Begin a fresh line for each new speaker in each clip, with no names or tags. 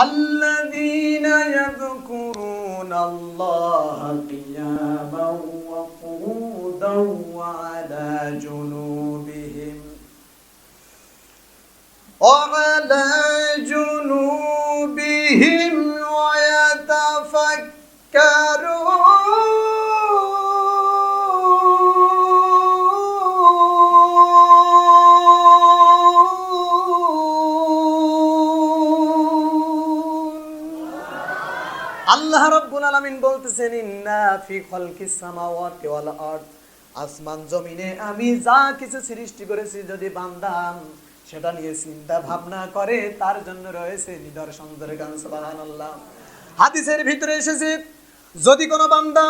الذين يذكرون الله قياما وقعودا وعلى جنوبهم وعلى جنوبهم ويتفكرون আল্লাহ রাব্বুল আলামিন বলতেছেন, ইন্না ফি খালকিস সামাওয়াতি ওয়াল আরদ। আসমান জমিনে আমি যা কিছু সৃষ্টি করেছি, যদি বান্দা সেটা নিয়ে চিন্তা ভাবনা করে, তার জন্য রয়েছে নিদর্শন ধরে গান, সুবহানাল্লাহ। হাদিসের ভিতরে এসেছে, যদি কোনো বান্দা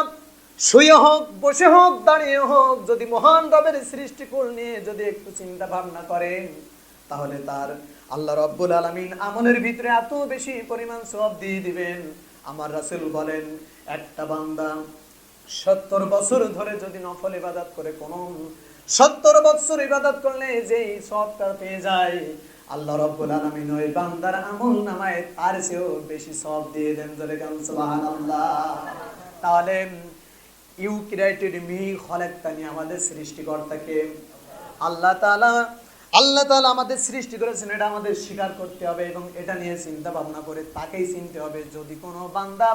শুয়ে হোক, বসে হোক, দাঁড়িয়ে হোক, যদি মহান রবের সৃষ্টিকুল নিয়ে যদি একটু চিন্তা ভাবনা করে, তাহলে তার আল্লাহ রব্বুল আলমিন আমলের ভিতরে এত বেশি পরিমাণ সব দিয়ে দিবেন। আমার রাসেল বলেন, একটা বান্দা সত্তর বছর ধরে যদি নফল ইবাদত করে, কোন সত্তর বছর ইবাদত করলে যেই সবটা পেয়ে যায়, আল্লাহ রব্বুল আলামিন ওই বান্দার আমল নামায় তার চেয়েও বেশি সব দিয়ে দেন। জোরে গান তাহলে ইউ ক্রিয়েটেড মি আমাদের সৃষ্টিকর্তাকে। আল্লাহ তাআলা আল্লাহ তালা আমাদের সৃষ্টি করেছেন, এটা আমাদের স্বীকার করতে হবে এবং এটা নিয়ে চিন্তা ভাবনা করে তাকেই চিনতে হবে। যদি কোনো বান্দা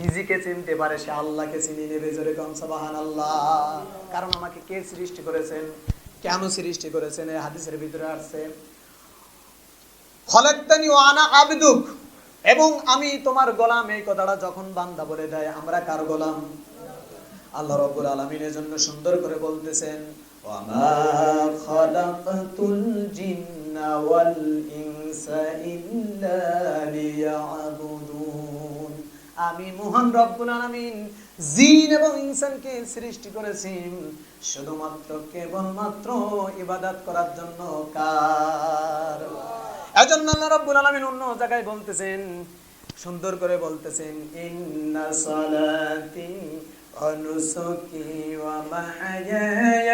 নিজেকে চিনতে পারে, সে আল্লাহকে চিনি নেবে জোরে কম সাবাহান আল্লাহ কারণ আমাকে কে সৃষ্টি করেছেন? কেন সৃষ্টি করেছেন? এই হাদিসের ভিতরে আসছে, খলাক্তানি ও আনা আবদুক। এবং আমি তোমার গোলাম, এই কথাটা যখন বান্দা বলে দেয়, আমরা কার গোলাম? আল্লাহ রব্বুল আলমিনের জন্য সুন্দর করে বলতেছেন وَمَا خَلَقْتُ الْجِنَّ وَالْإِنسَ إِلَّا لِيَعْبُدُونَ আমি মহান রব্বুল আলামিন জিন এবং ইনসানকে সৃষ্টি করেছি শুধুমাত্র কেবলমাত্র ইবাদত করার জন্য কার এজন্য আল্লাহ রব্বুল আলামিন অন্য জায়গায় বলতেছেন সুন্দর করে বলতেছেন ইন্না সালাতি ونسكي ومحياي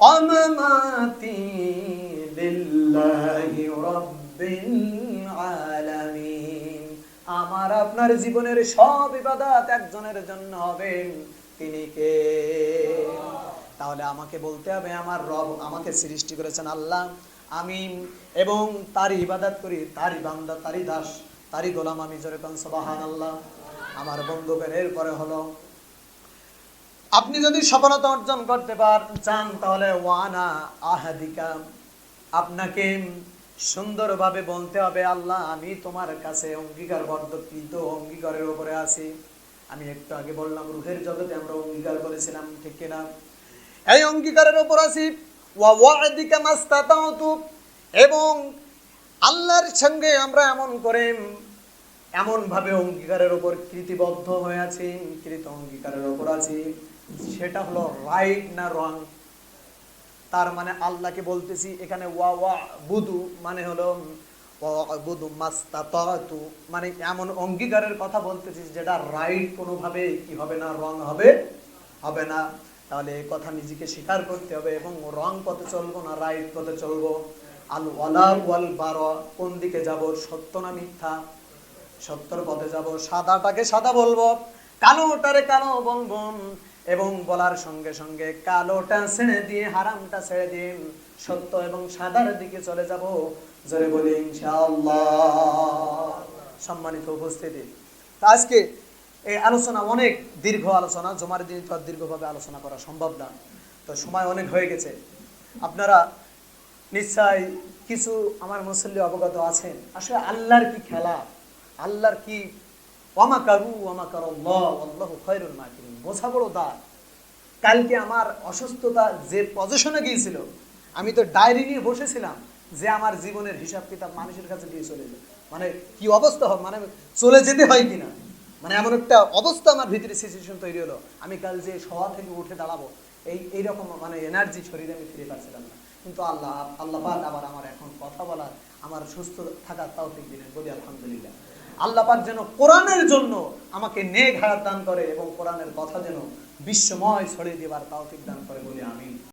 ومماتي لله رب العالمين আমার আপনার জীবনের সব ইবাদত একজনের জন্য হবে তিনি কে তাহলে আমাকে বলতে হবে আমার রব আমাকে সৃষ্টি করেছেন আল্লাহ আমি এবং তারই ইবাদত করি তারই বান্দা তারই দাস তারই গোলাম আমি যেরকম সবাহান আল্লাহ আমার বন্ধুকের এরপরে হলো আপনি যদি সফলতা অর্জন করতে পার, চান, তাহলে ওয়ানা আহাদিকা। আপনাকে সুন্দরভাবে বলতে হবে, আল্লাহ, আমি তোমার কাছে অঙ্গীকার বদ্ধকৃত অঙ্গীকারের ওপরে আছি। আমি একটু আগে বললাম, রুহের জগতে আমরা অঙ্গীকার করেছিলাম, ঠিক কিনা? এই অঙ্গীকারের ওপর আছি। এবং আল্লাহর সঙ্গে আমরা এমন করে, এমনভাবে অঙ্গীকারের ওপর কৃতিবদ্ধ হয়ে আছি, কৃত অঙ্গীকারের ওপর আছি। সেটা হলো রাইট না রং তার মানে আল্লাহকে বলতেছি, এখানে ওয়া ওয়া বুদু মানে হলো মাস্তাতাতু মানে এমন অঙ্গীকারের কথা বলতেছি যেটা রাইট কোনোভাবে কি হবে না রং হবে হবে না। তাহলে এই কথা নিজেকে স্বীকার করতে হবে এবং রং পথে চলবো না রাইট পথে চলবো। আল ওয়ালা ওয়াল বারো, কোন দিকে যাব? সত্য না মিথ্যা? সত্যর পথে যাব। সাদাটাকে সাদা বলব। কালোটারে কালো বলব এবং বলার সঙ্গে সঙ্গে কালোটা ছেড়ে দিয়ে, হারামটা ছেড়ে দিয়ে সত্য এবং সাদার দিকে চলে যাব। জোরে বলি, ইনশাআল্লাহ। সম্মানিত উপস্থিতি। আজকে এই আলোচনা অনেক দীর্ঘ আলোচনা, জমার দিন তো দীর্ঘভাবে আলোচনা করা সম্ভব না। তো সময় অনেক হয়ে গেছে। আপনারা নিশ্চয় কিছু আমার মুসল্লি অবগত আছেন। আসলে আল্লাহর কি খেলা? আল্লাহর কি অমাকারু অমাকার আল্লাহ খয়রুল মাকিরিন। বোঝা বড় দা কালকে আমার অসুস্থতা যে পজিশনে গিয়েছিল, আমি তো ডায়েরি নিয়ে বসেছিলাম যে আমার জীবনের হিসাব কিতাব মানুষের কাছে দিয়ে চলে যায় মানে কি অবস্থা হবে মানে চলে যেতে হয় কিনা? মানে এমন একটা অবস্থা আমার ভিতরে সিচুয়েশন তৈরি হলো। আমি কাল যে শোয়া থেকে উঠে দাঁড়াবো, এই, এইরকম মানে এনার্জি শরীরে আমি ফিরে পাচ্ছিলাম না। কিন্তু আল্লাহ আল্লাহ আবার আমার এখন কথা বলার, আমার সুস্থ থাকার তাও ঠিক দিলেন। বলি আলহামদুলিল্লাহ। আল্লাহ পাক যেন কোরআনের জন্য আমাকে নেক হায়াত দান করে এবং কোরআনের কথা যেন বিশ্বময় ছড়িয়ে দেবার তাও দান করে বলে আমি